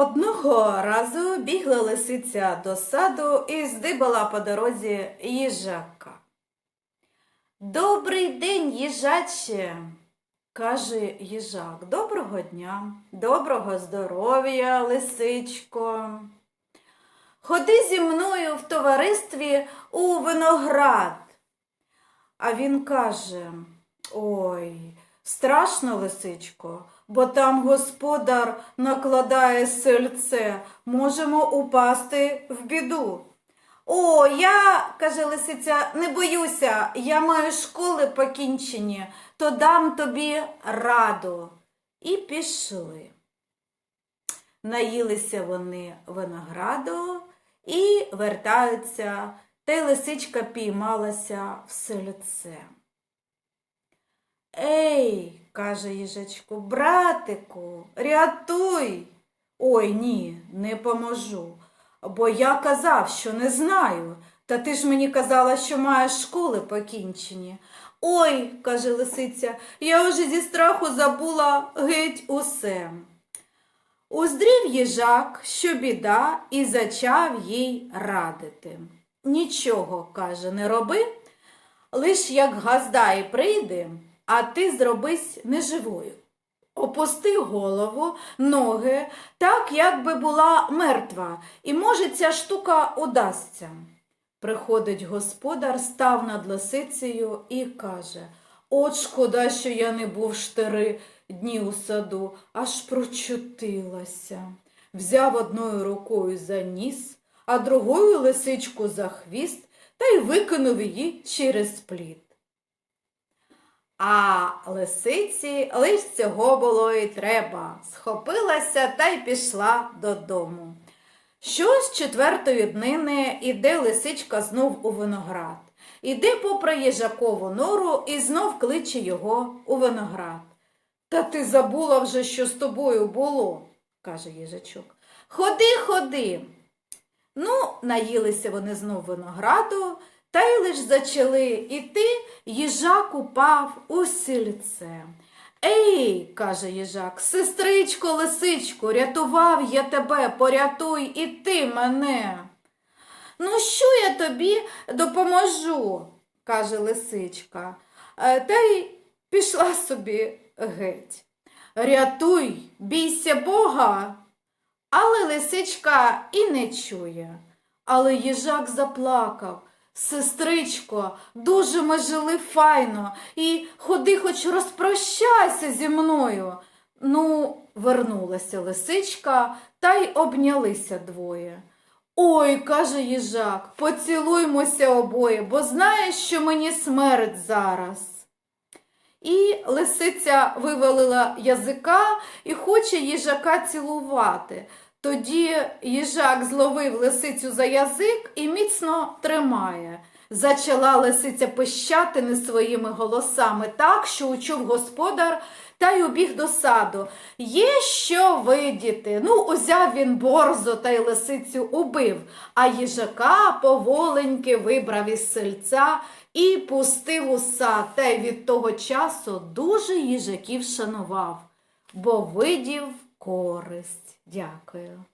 Одного разу бігла лисиця до саду і здибала по дорозі їжака. Добрий день, їжаче, каже їжак. Доброго дня, доброго здоров'я, лисичко. Ходи зі мною в товаристві у виноград. А він каже: Ой, страшно, лисичко, бо там господар накладає сельце, можемо упасти в біду. О, я, каже лисиця, не боюся, я маю школи покінчені, то дам тобі раду. І пішли. Наїлися вони винограду і вертаються, та й лисичка піймалася в сельце. Ей, каже їжачку, братику, рятуй. Ой ні, не поможу, бо я казав, що не знаю, та ти ж мені казала, що маєш школи покінчені. Ой, каже лисиця, я вже зі страху забула геть усе. Уздрів їжак, що біда, і зачав їй радити. Нічого, каже, не роби, лиш як газдай прийде, а ти зробись неживою. Опусти голову, ноги, так, як би була мертва, і, може, ця штука удасться. Приходить господар, став над лисицею і каже От шкода, що я не був штири дні у саду, аж прочутилася. Взяв одною рукою за ніс, а другою лисичку за хвіст та й викинув її через плід. А лисиці лиш цього було і треба. Схопилася та й пішла додому. Щось четвертої днини іде лисичка знов у виноград. Іде попри їжакову нору і знов кличе його у виноград. Та ти забула вже, що з тобою було, каже їжачок. Ходи, ходи. Ну, наїлися вони знов винограду, та й лиш зачали іти, їжак упав у сільце. Ей, каже їжак, сестричко, лисичко, рятував я тебе, порятуй і ти мене. Ну, що я тобі допоможу, каже лисичка, Е, та й пішла собі геть. Рятуй, бійся Бога. Але лисичка і не чує. Але їжак заплакав. Сестричко, дуже ми жили файно, і ходи хоч розпрощайся зі мною. Ну, вернулася лисичка, та й обнялися двоє. Ой, каже їжак, поцілуймося обоє, бо знаєш, що мені смерть зараз. І лисиця вивалила язика і хоче їжака цілувати. Тоді їжак зловив лисицю за язик і міцно тримає. Зачала лисиця пищати не своїми голосами так, що учув господар та й убіг до саду. Є що видіти. Ну, узяв він борзо та й лисицю убив, а їжака поволеньки вибрав із сельця і пустив у сад, та й від того часу дуже їжаків шанував, бо видів користь. Дякую.